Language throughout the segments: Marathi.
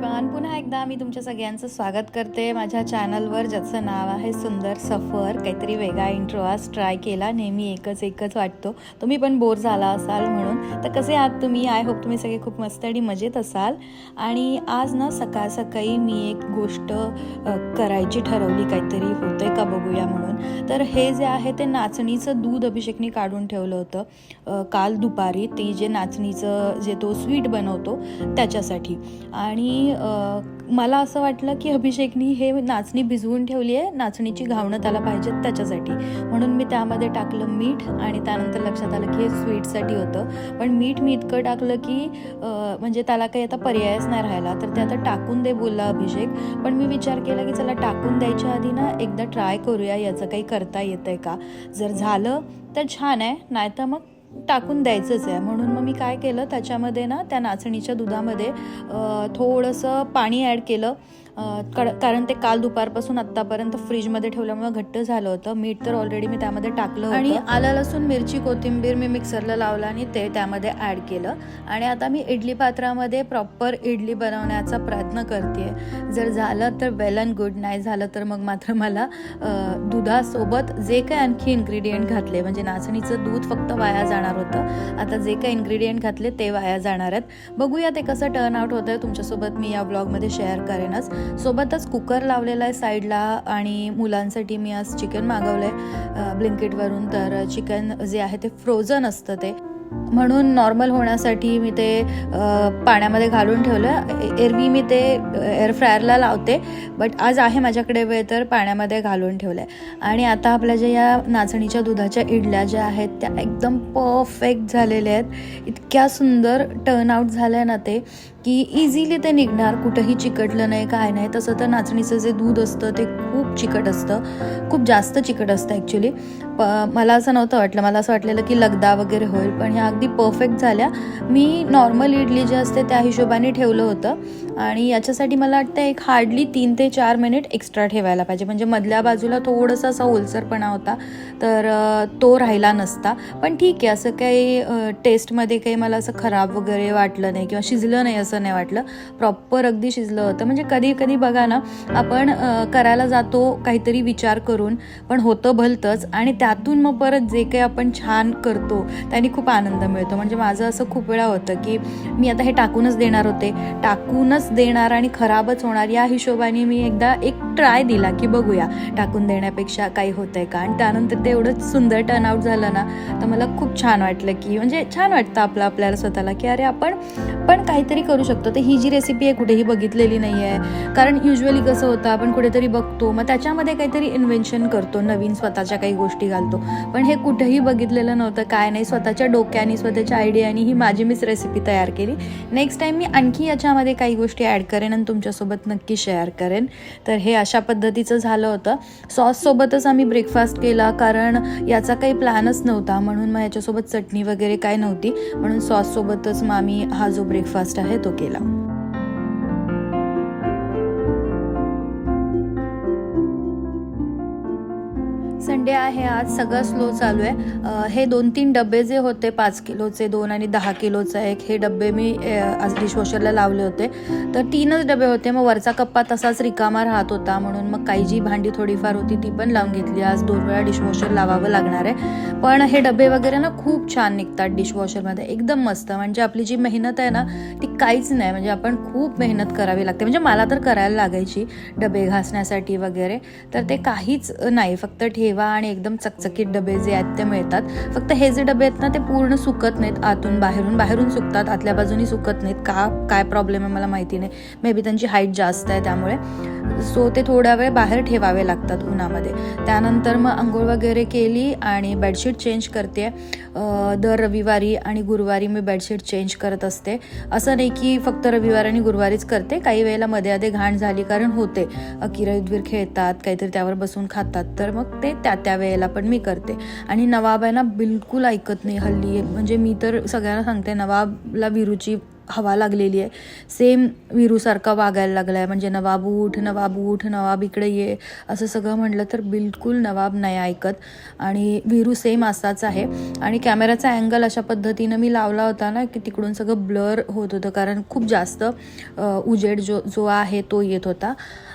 एव्हरीवन पुन्हा एकदा मी तुमच्या सगळ्यांचं स्वागत करते. माझ्या चॅनलवर ज्याचं नाव आहे सुंदर सफर काहीतरी वेगळा इंट्रो आज ट्राय केला. नेहमी एकच एकच वाटतो. तुम्ही पण बोर झाला असाल म्हणून. तर कसे आहात तुम्ही? आय होप तुम्ही सगळे खूप मस्त आणि मजेत असाल. आणि आज ना सकाळ सकाळी मी एक गोष्ट करायची ठरवली. काहीतरी होतं का बघूया म्हणून. तर हे जे आहे ते नाचणीचं दूध अभिषेकने काढून ठेवलं होतं. काल दुपारी ती जे नाचणीचं जे तो स्वीट बनवतो त्याच्यासाठी. आणि मला असं वाटलं की अभिषेकनी हे नाचणी भिजवून ठेवली आहे. नाचणीची घावणं त्याला पाहिजेत त्याच्यासाठी. म्हणून मी त्यामध्ये टाकलं मीठ आणि त्यानंतर लक्षात आलं की हे स्वीटसाठी होतं. पण मीठ मी इतकं टाकलं की म्हणजे त्याला काही आता पर्यायच नाही राहिला तर ते आता टाकून दे बोलला अभिषेक. पण मी विचार केला की चला टाकून द्यायच्या आधी ना एकदा ट्राय करूया याचं काही करता येतं आहे का? जर झालं तर छान आहे. नाही तर मग टाकून द्यायचंच आहे. म्हणून मग मी काय केलं त्याच्यामध्ये ना त्या नाचणीच्या दुधामध्ये थोडंसं पाणी ॲड केलं. कारण ते काल दुपारपासून आत्तापर्यंत फ्रीजमध्ये ठेवल्यामुळे घट्ट झालं होतं. मीठ तर ऑलरेडी मी त्यामध्ये टाकलं आणि आलं लसूण मिरची कोथिंबीर मी मिक्सरला लावलं आणि ते त्यामध्ये ॲड केलं. आणि आता मी इडली पात्रामध्ये प्रॉपर इडली बनवण्याचा प्रयत्न करते जर झालं तर वेल अँड गुड नाही झालं तर मग मात्र मला दुधासोबत जे काही आणखी इन्ग्रेडियंट घातले म्हणजे नाचणीचं दूध फक्त वाया जाणार होतं. आता जे काही इन्ग्रेडियंट घातले ते वाया जाणार आहेत. बघूया ते कसं टर्न आउट होतं आहे तुमच्यासोबत मी या ब्लॉगमध्ये शेअर करेनच. सोबतच कुकर लावलेला आहे साईडला आणि मुलांसाठी मी आज चिकन मागवलं आहे ब्लिंकेटवरून. तर चिकन जे आहे ते फ्रोझन असतं ते. म्हणून नॉर्मल होण्यासाठी मी ते पाण्यामध्ये घालून ठेवलं. एरवी मी ते एअर फ्रायरला लावते. बट आज आहे माझ्याकडे वेळ तर पाण्यामध्ये घालून ठेवलं आहे आणि आता आपल्या ज्या या नाचणीच्या दुधाच्या इडल्या ज्या आहेत त्या एकदम परफेक्ट झालेल्या आहेत. इतक्या सुंदर टर्नआउट झालं ना ते. की इझिली ते निघणार कुठंही चिकटलं नाही काय नाही. तसं तर नाचणीचं जे दूध असतं ते खूप चिकट असतं. खूप जास्त चिकट असतं ॲक्च्युली प मला असं नव्हतं वाटलं. मला असं वाटलेलं की लगदा वगैरे होईल. पण ह्या अगदी परफेक्ट झाल्या. मी नॉर्मल इडली जे असते त्या हिशोबाने ठेवलं होतं. आणि याच्यासाठी मला वाटतं एक हार्डली तीन ते चार मिनिट एक्स्ट्रा ठेवायला पाहिजे. म्हणजे मधल्या बाजूला थोडंसं असा ओलसरपणा होता तर तो राहिला नसता. पण ठीक आहे असं काही टेस्टमध्ये काही मला असं खराब वगैरे वाटलं नाही किंवा शिजलं नाही असं नाही वाटलं. प्रॉपर अगदी शिजलं होतं. म्हणजे कधी कधी बघा ना आपण करायला जातो काहीतरी विचार करून पण होतं भलतंच. आणि त्यातून मग परत जे काही आपण छान करतो त्याने खूप आनंद मिळतो. म्हणजे माझं असं खूप वेळा होतं की मी आता हे टाकूनच देणार होते. टाकूनच देणार आणि खराबच होणार या हिशोबाने मी एकदा एक ट्राय दिला की बघूया टाकून देण्यापेक्षा काही होतंय का? आणि त्यानंतर ते एवढं सुंदर टर्नआउट झालं ना तर मला खूप छान वाटलं की म्हणजे छान वाटतं आपलं आपल्याला स्वतःला की अरे आपण पण काहीतरी करू शकतो. तर ही जी रेसिपी आहे कुठेही बघितलेली नाही आहे कारण युजली कसं होतं आपण कुठेतरी बघतो मग त्याच्यामध्ये काहीतरी इन्व्हेन्शन करतो नवीन स्वतःच्या काही गोष्टी घालतो. पण हे कुठेही बघितलेलं नव्हतं काय नाही स्वतःच्या डोक्याने स्वतःच्या आयडियानी ही माझी मीच रेसिपी तयार केली. नेक्स्ट टाईम मी आणखी याच्यामध्ये काही गोष्टी ॲड करेन आणि तुमच्यासोबत नक्की शेअर करेन. तर हे अशा पद्धतीचं झालं होतं. सॉससोबतच आम्ही ब्रेकफास्ट केला कारण याचा काही प्लॅनच नव्हता. म्हणून मग याच्यासोबत चटणी वगैरे काय नव्हती. म्हणून सॉससोबतच मग आम्ही हा जो ब्रेकफास्ट आहे तो केला संडे आहे आज सगळं स्लो चालू आहे. हे दोन तीन डबे जे होते पाच किलोचे दोन आणि दहा किलोचा एक हे डबे मी आज डिशवॉशरला लावले होते. तर तीनच डबे होते. मग वरचा कप्पा तसाच रिकामा राहत होता. म्हणून मग काही जी भांडी थोडीफार होती ती पण लावून घेतली. आज दोन वेळा डिशवॉशर लावावं लागणार आहे. पण हे डबे वगैरे ना खूप छान निघतात डिशवॉशरमध्ये एकदम मस्त. म्हणजे आपली जी मेहनत आहे ना ती काहीच नाही. म्हणजे आपण खूप मेहनत करावी लागते. म्हणजे मला तर करायला लागायची डबे घासण्यासाठी वगैरे. तर ते काहीच नाही. फक्त ठेवा आणि एकदम चकचकीत डबे जे आहेत ते मिळतात. फक्त हे जे डबे आहेत ना ते पूर्ण सुकत नाहीत आतून बाहेरून. बाहेरून सुकतात आतल्या बाजूनी सुकत नाहीत. का? काय प्रॉब्लेम आहे मला माहिती नाही. मे बी त्यांची हाईट जास्त आहे त्यामुळे. सो ते थोडा वेळ बाहेर ठेवावे लागतात उन्हामध्ये. त्यानंतर मग आंघोळ वगैरे केली आणि बेडशीट चेंज करते. दर रविवारी आणि गुरुवारी मी बेडशीट चेंज करत असते. असं नाही की फक्त रविवार आणि गुरुवारीच करते. काही वेळेला मध्ये आधी घाण झाली कारण होते. किरा खेळतात काहीतरी त्यावर बसून खातात. तर मग ते त्या त्या वेळेला पण मी करते. आणि नवाब आहे ना बिलकुल ऐकत नाही हल्ली. म्हणजे मी तर सगळ्यांना सांगते नवाबला विरूची हवा लागलेली आहे. सेम विरूसारखा वागायला लागला आहे म्हणजे नवाब उठ नवाब उठ नवाब इकडे ये. असं सगळं म्हटलं तर बिलकुल नवाब नाही ऐकत. आणि विरू सेम असाच आहे. आणि कॅमेराचा अँगल अशा पद्धतीनं मी लावला होता ना की तिकडून सगळं ब्लर होत होतं. कारण खूप जास्त उजेड जो जो आहे तो येत होता.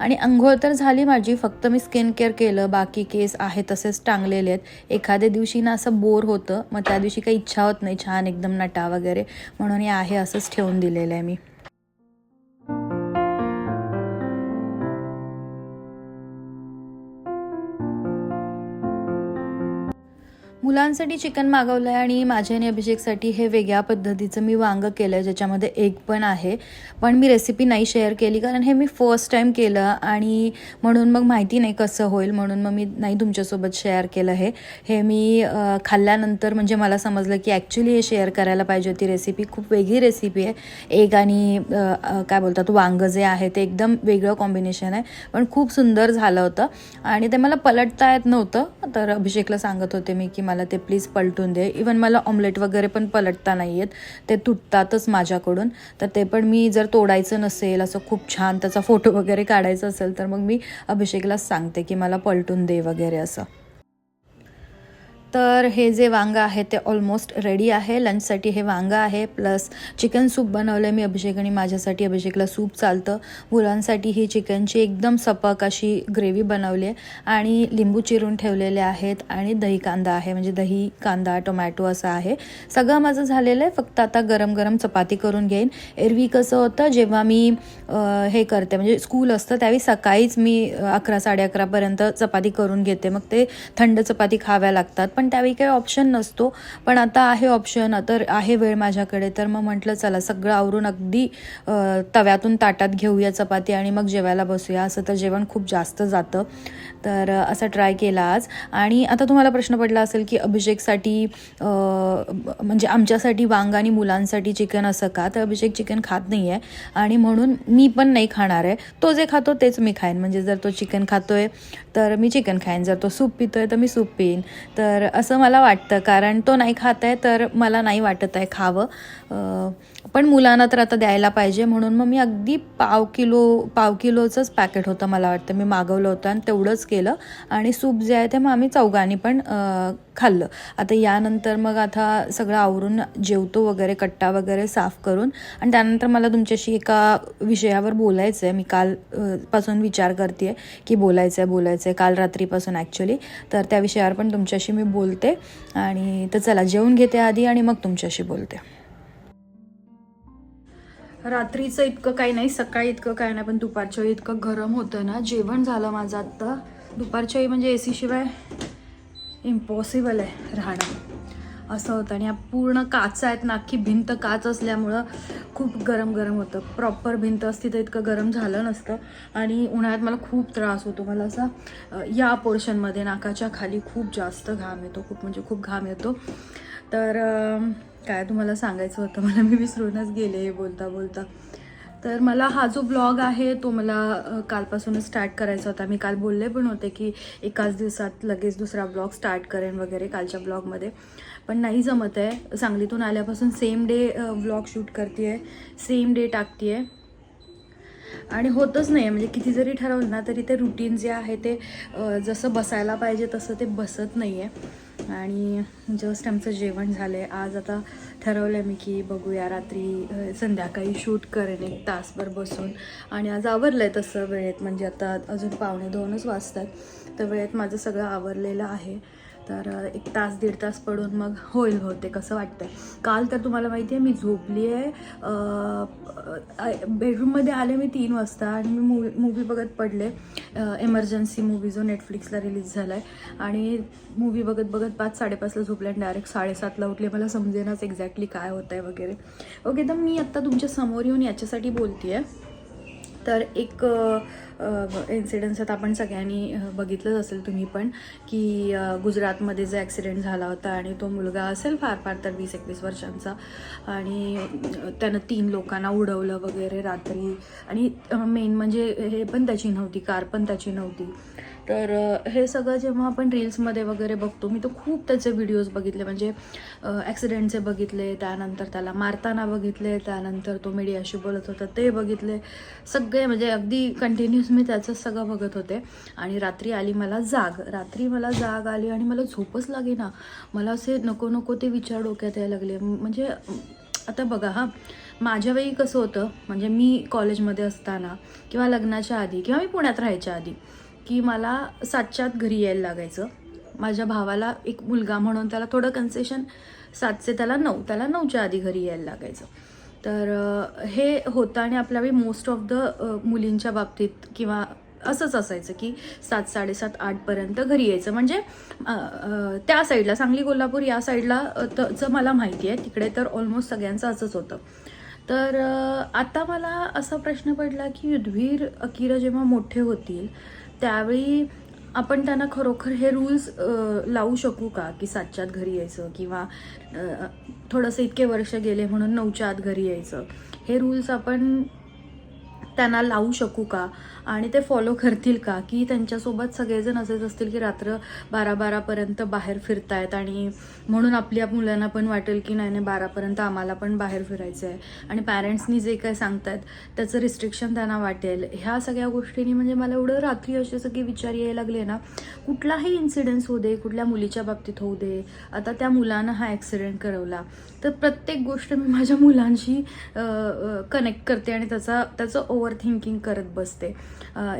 आणि अंघोळ तर झाली माझी फक्त मी स्किन केअर केलं बाकी केस आहे तसेच टांगलेले आहेत. एखाद्या दिवशी ना असं बोर होतं मग त्या दिवशी काही इच्छा होत नाही छान एकदम नटा वगैरे म्हणून हे आहे असंच ठेवून दिलेलं आहे मी. मुलांसाठी चिकन मागवलं आहे आणि माझ्या आणि अभिषेकसाठी हे वेगळ्या पद्धतीचं मी वांगं केलं आहे ज्याच्यामध्ये एग पण आहे. पण मी रेसिपी नाही शेअर केली कारण हे मी फर्स्ट टाईम केलं आणि म्हणून मग माहिती नाही कसं होईल म्हणून मग मी नाही तुमच्यासोबत शेअर केलं हे. हे मी खाल्ल्यानंतर म्हणजे मला समजलं की ॲक्च्युली हे शेअर करायला पाहिजे होती रेसिपी खूप वेगळी रेसिपी आहे. एग आणि काय बोलतात वांगं जे आहे ते एकदम वेगळं कॉम्बिनेशन आहे. पण खूप सुंदर झालं होतं. आणि ते मला पलटता येत नव्हतं. तर अभिषेकला सांगत होते मी की मला ते प्लीज पलटून दे. इवन मला ऑमलेट वगैरे पण पलटता नाही आहेत ते तुटतातच माझ्याकडून. तर ते पण मी जर तोडायचं नसेल असं खूप छान त्याचा फोटो वगैरे काढायचा असेल तर मग मी अभिषेकलाच सांगते की मला पलटून दे वगैरे असं. तर हे जे वांगं आहे ते ऑलमोस्ट रेडी आहे. लंचसाठी हे वांगं आहे. प्लस चिकन सूप बनवलं मी अभिषेक आणि माझ्यासाठी. अभिषेकला सूप चालतं. मुलांसाठी ही चिकनची एकदम सपक अशी ग्रेव्ही बनवली आहे आणि लिंबू चिरून ठेवलेले आहेत आणि दही कांदा आहे. म्हणजे दही कांदा टोमॅटो असं आहे. सगळं माझं झालेलं आहे. फक्त आता गरम गरम चपाती करून घेईन. एरवी कसं होतं जेव्हा मी हे करते म्हणजे स्कूल असतं त्यावेळी सकाळीच मी अकरा साडे अकरापर्यंत चपाती करून घेते. मग ते थंड चपाती खाव्या लागतात. पण त्यावेळी काही ऑप्शन नसतो. पण आता आहे ऑप्शन तर आहे वेळ माझ्याकडे. तर मग म्हटलं चला सगळं आवरून अगदी तव्यातून ताटात घेऊया चपाती आणि मग जेवायला बसूया. असं तर जेवण खूप जास्त जातं. तर असं ट्राय केला आज. आणि आता तुम्हाला प्रश्न पडला असेल की अभिषेकसाठी म्हणजे आमच्यासाठी वांग आणि मुलांसाठी चिकन असं का? तर अभिषेक चिकन खात नाही आहे आणि म्हणून मी पण नाही खाणार आहे. तो जे खातो तेच मी खाईन. म्हणजे जर तो चिकन खातोय तर मी चिकन खाईन. जर तो सूप पितोय तर मी सूप पिईन. तर असं मला वाटतं कारण तो नाही खात आहे तर मला नाही वाटत आहे खावं. पण मुलांना तर आता द्यायला पाहिजे म्हणून मग मी अगदी पाव किलो पाव किलोचंच पॅकेट होतं मला वाटतं. मी मागवलं होतं आणि तेवढंच केलं. आणि सूप जे आहे ते मग आम्ही चौघांनी पण खाल्लं. आता यानंतर मग आता सगळं आवरून जेवतो वगैरे कट्टा वगैरे साफ करून. आणि त्यानंतर मला तुमच्याशी एका विषयावर बोलायचं आहे मी काल पासून विचार करते की बोलायचं आहे बोलायचं आहे काल रात्रीपासून ॲक्च्युली तर त्या विषयावर पण तुमच्याशी मी बोलते. आणि तर चला जेवून घेते आधी आणि मग तुमच्याशी बोलते. रात्रीचं इतकं काही नाही सकाळी इतकं काही नाही पण दुपारच्या वेळी इतकं गरम होतं ना जेवण झालं माझं आत्ता. दुपारच्या वेळी म्हणजे ए सीशिवाय इम्पॉसिबल आहे राहणं. असं होतं आणि या पूर्ण काच आहेत ना अख्खी भिंत काच असल्यामुळं खूप गरम गरम होतं. प्रॉपर भिंत असती तर इतकं गरम झालं नसतं. आणि उन्हाळ्यात मला खूप त्रास होतो. मला असा या पोर्शनमध्ये नाकाच्या खाली खूप जास्त घाम येतो. खूप म्हणजे खूप घाम येतो. तर काय तुम्हाला सांगायचं होतं? मला मी विसरूनच गेले हे बोलता बोलता. तर मला हा जो ब्लॉग आहे तो मला कालपासूनच स्टार्ट करायचा होता. मी काल बोलले पण होते की एकाच दिवसात लगेच दुसरा ब्लॉग स्टार्ट करेन वगैरे कालच्या ब्लॉगमध्ये पण नाही जमत आहे. सांगलीतून आल्यापासून सेम डे ब्लॉग शूट करते आहे सेम डे टाकते आहे आणि होतच नाही. म्हणजे किती जरी ठरवलं ना तरी ते रुटीन जे आहे ते जसं बसायला पाहिजे तसं ते बसत नाही आहे आणि जस्ट आमचं जेवण झालं आहे आज आता ठरवलं आहे मी की बघूया रात्री संध्याकाळी शूट करेन एक तासभर बसून. आणि आज आवरलं आहे तसं वेळेत म्हणजे आता अजून पावणे दोनच वाजतात तर वेळेत माझं सगळं आवरलेलं आहे. तर एक तास दीड तास पडून मग होईल होते कसं वाटतंय. काल तर तुम्हाला माहिती आहे मी झोपली आहे बेडरूममध्ये आले मी तीन वाजता आणि मी मूवी मूवी बघत पडले. एमर्जन्सी मूवी जो नेटफ्लिक्सला रिलीज झाला आहे आणि मूवी बघत बघत पाच साडेपाचला झोपले आणि डायरेक्ट साडेसातला उठले. मला समजेनाच एक्झॅक्टली काय होतं आहे वगैरे. ओके तर मी आत्ता तुमच्यासमोर येऊन याच्यासाठी बोलते आहे तर एक इन्सिडेंट्स आपण सगळ्यांनी बघितलंच असेल तुम्ही पण की गुजरातमध्ये जो ॲक्सिडेंट झाला होता आणि तो मुलगा असेल फार फार तर वीस एकवीस वर्षांचा आणि त्यानं तीन लोकांना उडवलं वगैरे रात्री आणि मेन म्हणजे हे पण त्याची नव्हती कार पण त्याची नव्हती. तर हे सगळं जेव्हा आपण रील्समध्ये वगैरे बघतो मी तर खूप त्याचे व्हिडिओज बघितले. म्हणजे ॲक्सिडेंटचे बघितले त्यानंतर त्याला मारताना बघितले त्यानंतर तो मीडियाशी बोलत होता ते बघितले. सगळे म्हणजे अगदी कंटिन्युअस मी त्याचंच सगळं बघत होते. आणि रात्री आली मला जाग. रात्री मला जाग आली आणि मला झोपच लागे ना मला असे नको नको ते विचार डोक्यात यायला लागले. म्हणजे आता बघा हां. माझ्या वेळी कसं होतं म्हणजे मी कॉलेजमध्ये असताना किंवा लग्नाच्या आधी किंवा मी पुण्यात राहायच्या आधी की मला सातच्यात घरी यायला लागायचं. माझ्या भावाला एक मुलगा म्हणून त्याला थोडं कन्सेशन सातचे त्याला नऊ त्याला नऊच्या आधी घरी यायला लागायचं. तर हे होतं आणि आपल्यावेळी मोस्ट ऑफ द मुलींच्या बाबतीत किंवा असंच असायचं की सात साडेसात आठपर्यंत घरी यायचं. म्हणजे त्या साईडला सांगली कोल्हापूर या साईडला तचं मला माहिती आहे. तिकडे तर ऑलमोस्ट सगळ्यांचं असंच होतं. तर आता मला असा प्रश्न पडला की युद्धवीर अकिरा जेव्हा मोठे होतील त्यावेळी आपण त्यांना खरोखर हे रूल्स लावू शकू का? की सातच्यात घरी यायचं किंवा थोडंसं इतके वर्ष गेले म्हणून नऊच्या आत घरी यायचं. हे रूल्स आपण त्यांना लावू शकू का? आणि ते फॉलो करतील का? की त्यांच्यासोबत सगळेजण असेच असतील की रात्र बारा बारापर्यंत बाहेर फिरतायत आणि म्हणून आपल्या मुलांना पण वाटेल की नाही नाही बारापर्यंत आम्हाला पण बाहेर फिरायचं आहे आणि पॅरेंट्सनी जे काय सांगतायत त्याचं रिस्ट्रिक्शन त्यांना वाटेल. ह्या सगळ्या गोष्टींनी म्हणजे मला एवढं रात्री असे सगळे विचार यायला लागले ना कुठलाही इन्सिडेंट्स होऊ दे कुठल्या मुलीच्या बाबतीत होऊ दे आता त्या मुलानं हा ॲक्सिडेंट करवला तर प्रत्येक गोष्ट मी माझ्या मुलांशी कनेक्ट करते आणि त्याचा त्याचं ओव्हर थिंकिंग करत बसते.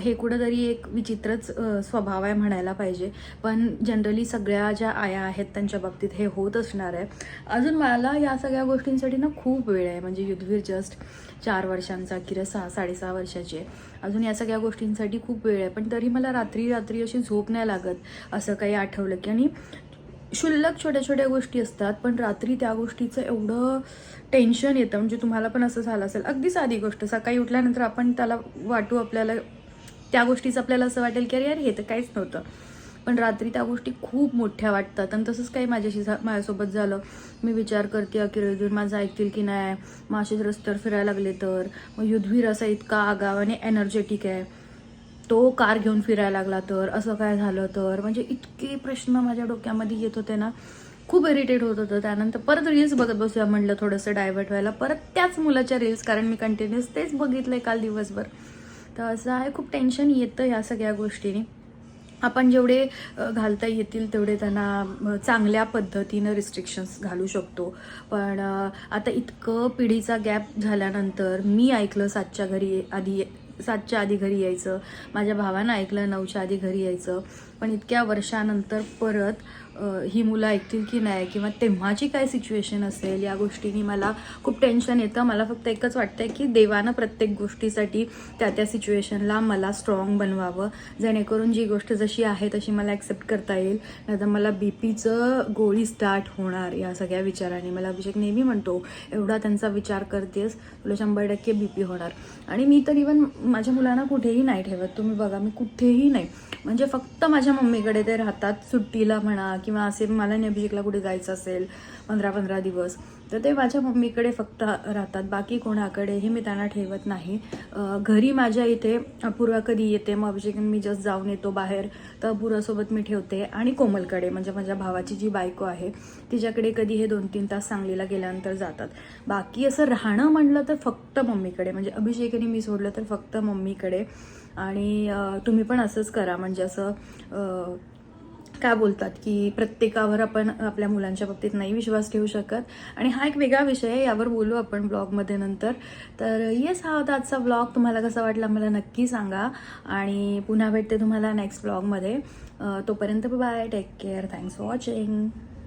हे कुठंतरी एक विचित्रच स्वभाव आहे म्हणायला पाहिजे. पण जनरली सगळ्या ज्या आया आहेत त्यांच्या बाबतीत हे होत असणार आहे. अजून मला या सगळ्या गोष्टींसाठी ना खूप वेळ आहे. म्हणजे युद्धवीर जस्ट चार वर्षांचा किंवा सहा साडेसहा वर्षाची. आहे अजून या सगळ्या गोष्टींसाठी खूप वेळ आहे. पण तरी मला रात्री रात्री अशी झोप नाही लागत असं काही आठवलं की. आणि क्षुल्लक छोट्या छोट्या गोष्टी असतात पण रात्री त्या गोष्टीचं एवढं टेन्शन येतं. म्हणजे तुम्हाला पण असं झालं असेल. अगदी साधी गोष्ट. सकाळी उठल्यानंतर आपण त्याला वाटू आपल्याला त्या गोष्टीचं आपल्याला असं वाटेल की अरे यार हे तर काहीच नव्हतं. पण रात्री त्या गोष्टी खूप मोठ्या वाटतात. आणि तसंच काही माझ्याशी झा- माझ्यासोबत झालं. मी विचार करते की युद्धवीर माझं ऐकतील की नाही? मग रस्त्यावर फिरायला लागले तर? मग युद्धवीर असा इतका आगाव आणि एनर्जेटिक आहे. तो कार घेऊन फिरायला लागला तर असं काय झालं तर? म्हणजे इतके प्रश्न माझ्या डोक्यामध्ये येत होते ना. खूप इरिटेट होत होतं. त्यानंतर परत रील्स बघत बसूया म्हटलं थोडंसं डायव्हर्ट व्हायला. परत त्याच मुलाच्या रील्स कारण मी कंटिन्युअस तेच बघितलंय काल दिवसभर. तर असं आहे खूप टेन्शन येतं ह्या सगळ्या गोष्टीने. आपण जेवढे घालता येतील तेवढे त्यांना चांगल्या पद्धतीनं रिस्ट्रिक्शन्स घालू शकतो. पण आता इतकं पिढीचा गॅप झाल्यानंतर मी ऐकलं सातच्या घरी आधी सातच्या आधी घरी यायचं. माझ्या भावानं ऐकलं नऊच्या आधी घरी यायचं. पण इतक्या वर्षानंतर परत ही मुलं ऐकतील की नाही किंवा तेव्हाची काय सिच्युएशन असेल या गोष्टींनी मला खूप टेन्शन येतं. मला फक्त एकच वाटतंय की देवानं प्रत्येक गोष्टीसाठी त्या त्या सिच्युएशनला मला स्ट्रॉंग बनवावं. जेणेकरून जी गोष्ट जशी आहे तशी मला ॲक्सेप्ट करता येईल. नाहीतर मला बी पीचं गोळी स्टार्ट होणार या सगळ्या विचाराने. मला अभिषेक नेहमी म्हणतो एवढा त्यांचा विचार करतेस तुला शंभर टक्के बी पी होणार. आणि मी तर इवन माझ्या मुलांना कुठेही नाही ठेवत. तुम्ही बघा मी कुठेही नाही. म्हणजे फक्त माझ्या मम्मीकडे ते राहतात सुट्टीला म्हणा किंवा असे मला आणि कुठे जायचं असेल पंधरा पंधरा दिवस. तर ते माझ्या मम्मीकडे फक्त राहतात. बाकी कोणाकडेही मी त्यांना ठेवत नाही. घरी माझ्या इथे अपूर्वा कधी येते मग अभिषेकन मी जस्ट जाऊन येतो बाहेर. तर अपूर्वासोबत मी ठेवते. आणि कोमलकडे म्हणजे माझ्या भावाची जी बायको आहे तिच्याकडे कधी हे दोन तीन तास सांगलीला गेल्यानंतर जातात. बाकी असं राहणं म्हणलं तर फक्त मम्मीकडे. म्हणजे अभिषेकने मी सोडलं तर फक्त मम्मीकडे. आणि तुम्ही पण असंच करा. म्हणजे असं काय बोलतात की प्रत्येकावर आपण आपल्या मुलांच्या बाबतीत नाही विश्वास ठेवू शकत. आणि हा एक वेगळा विषय आहे यावर बोलू आपण ब्लॉगमध्ये नंतर. तर येस हा होता आजचा ब्लॉग. तुम्हाला कसा वाटला मला नक्की सांगा. आणि पुन्हा भेटते तुम्हाला नेक्स्ट ब्लॉगमध्ये. तोपर्यंत bye take care thanks for watching